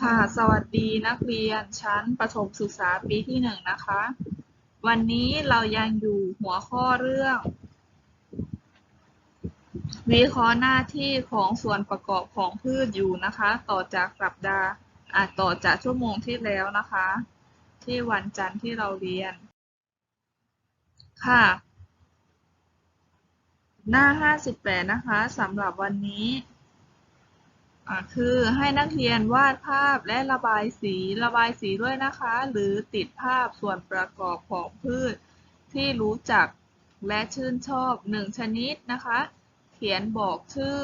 ค่ะ สวัสดีนักเรียนชั้นประถมศึกษาปีที่หนึ่งนะคะ วันนี้เรายังอยู่หัวข้อเรื่อง วิเคราะห์หน้าที่ของส่วนประกอบของพืชอยู่นะคะ ต่อจากสัปดาห์อะต่อจากชั่วโมงที่แล้วนะคะ ที่วันจันทร์ที่เราเรียน ค่ะ หน้า 58 นะคะสำหรับวันนี้ คือให้นักเรียนวาดภาพและระบายสีระบายสีด้วยนะคะ หรือติดภาพส่วนประกอบของพืชที่รู้จักและชื่นชอบหนึ่งชนิดนะคะ เขียนบอกชื่อ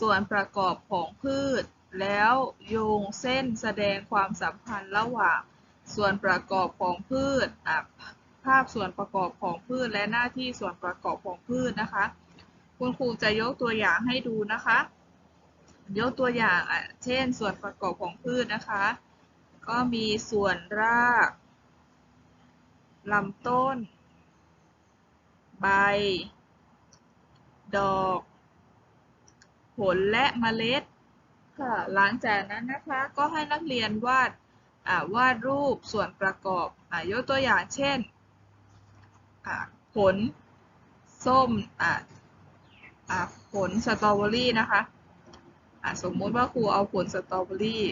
ส่วนประกอบของพืช แล้วโยงเส้นแสดงความสัมพันธ์ระหว่างส่วนประกอบของพืชภาพส่วนประกอบของพืชและหน้าที่ส่วนประกอบของพืชนะคะ คุณครูจะยกตัวอย่างให้ดูนะคะ ยกตัวอย่างเช่น ส่วนประกอบของพืชนะคะ ก็มีส่วนรากลำต้น ใบ ดอก ผลและเมล็ดค่ะหลังจากนั้นนะคะก็ให้นักเรียนวาดวาดรูปส่วนประกอบอยกตัวอย่างเช่นผลส้มผลสตรอเบอรี่นะคะ สมมุติว่าครูเอาผลสตรอเบอรี่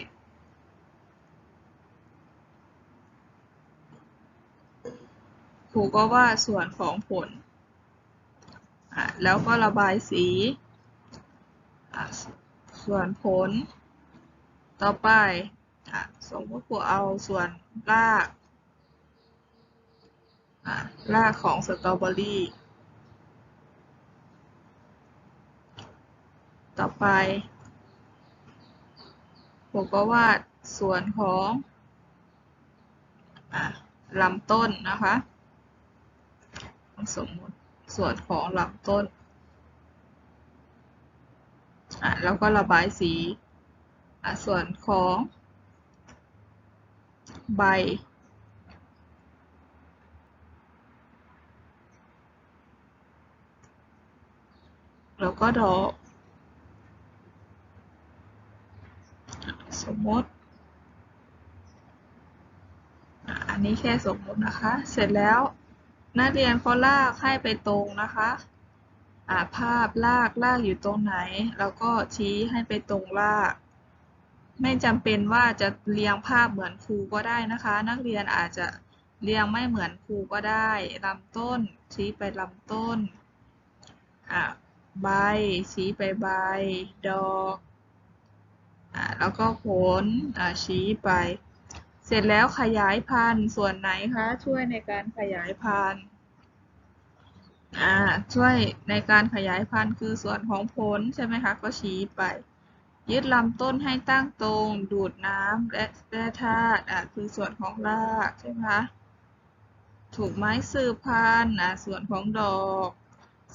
ครูก็วาดส่วนของผลอะแล้วก็ระบายสีอะส่วนผล ต่อไปอะสมมติครูเอาส่วนรากอะรากของสตรอเบอรี่ ต่อไป ผมก็วาดส่วนของอลำต้นนะคะ สมมติส่วนของลำต้นแล้วก็ระบายสีส่วนของใบ แล้วก็ดอก สมมติ อันนี้แค่สมมตินะคะ เสร็จแล้วนักเรียนเขาลากให้ไปตรงนะคะอ่าภาพลากลากอยู่ตรงไหน แล้วก็ชี้ให้ไปตรงลาก ไม่จำเป็นว่าจะเรียงภาพเหมือนครูก็ได้นะคะ นักเรียนอาจจะเรียงไม่เหมือนครูก็ได้ลำต้น ชี้ไปลำต้นอ่าใบ ชี้ไปใบ ดอก แล้วก็ผลชี้ไป เสร็จแล้วขยายพันธุ์ส่วนไหนคะช่วยในการขยายพันธุ์ช่วยในการขยายพันธุ์คือส่วนของผลใช่ไหมคะก็ชี้ไป ยึดลำต้นให้ตั้งตรง ดูดน้ำและแร่ธาตุคือส่วนของรากใช่ไหมคะถูกไม้สืบพันธุ์ส่วนของดอก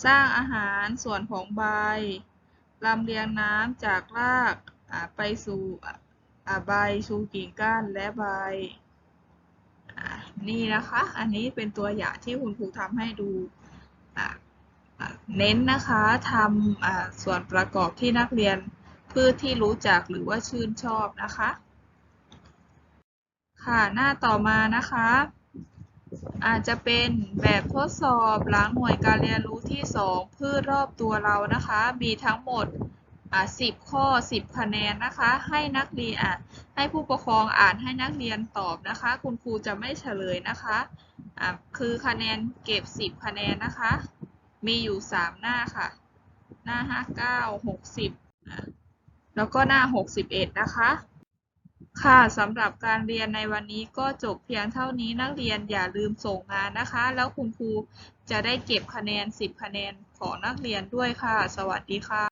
สร้างอาหารส่วนของใบลำเลียงน้ำจากราก ไปสู่ใบสู่กิ่งก้านและใบนี่นะคะ อันนี้เป็นตัวอย่างที่คุณครูทำให้ดู เน้นนะคะทำส่วนประกอบที่นักเรียนพืชที่รู้จักหรือว่าชื่นชอบนะคะ ค่ะ หน้าต่อมานะคะ อาจจะเป็นแบบทดสอบหลังหน่วยการเรียนรู้ที่ 2 พืชรอบตัวเรานะคะ มีทั้งหมด อ่า10ข้อ10คะแนนนะคะ ให้นักเรียนอะให้ผู้ปกครองอ่านให้นักเรียนตอบนะคะ คุณครูจะไม่เฉลยนะคะอะคือคะแนนเก็บ10คะแนนนะคะ มีอยู่3หน้าค่ะ หน้า59 60แล้วก็หน้า61นะคะค่ะสำหรับการเรียนในวันนี้ก็จบเพียงเท่านี้นักเรียนอย่าลืมส่งงานนะคะ แล้วคุณครูจะได้เก็บคะแนน 10 คะแนนของนักเรียนด้วยค่ะ สวัสดีค่ะ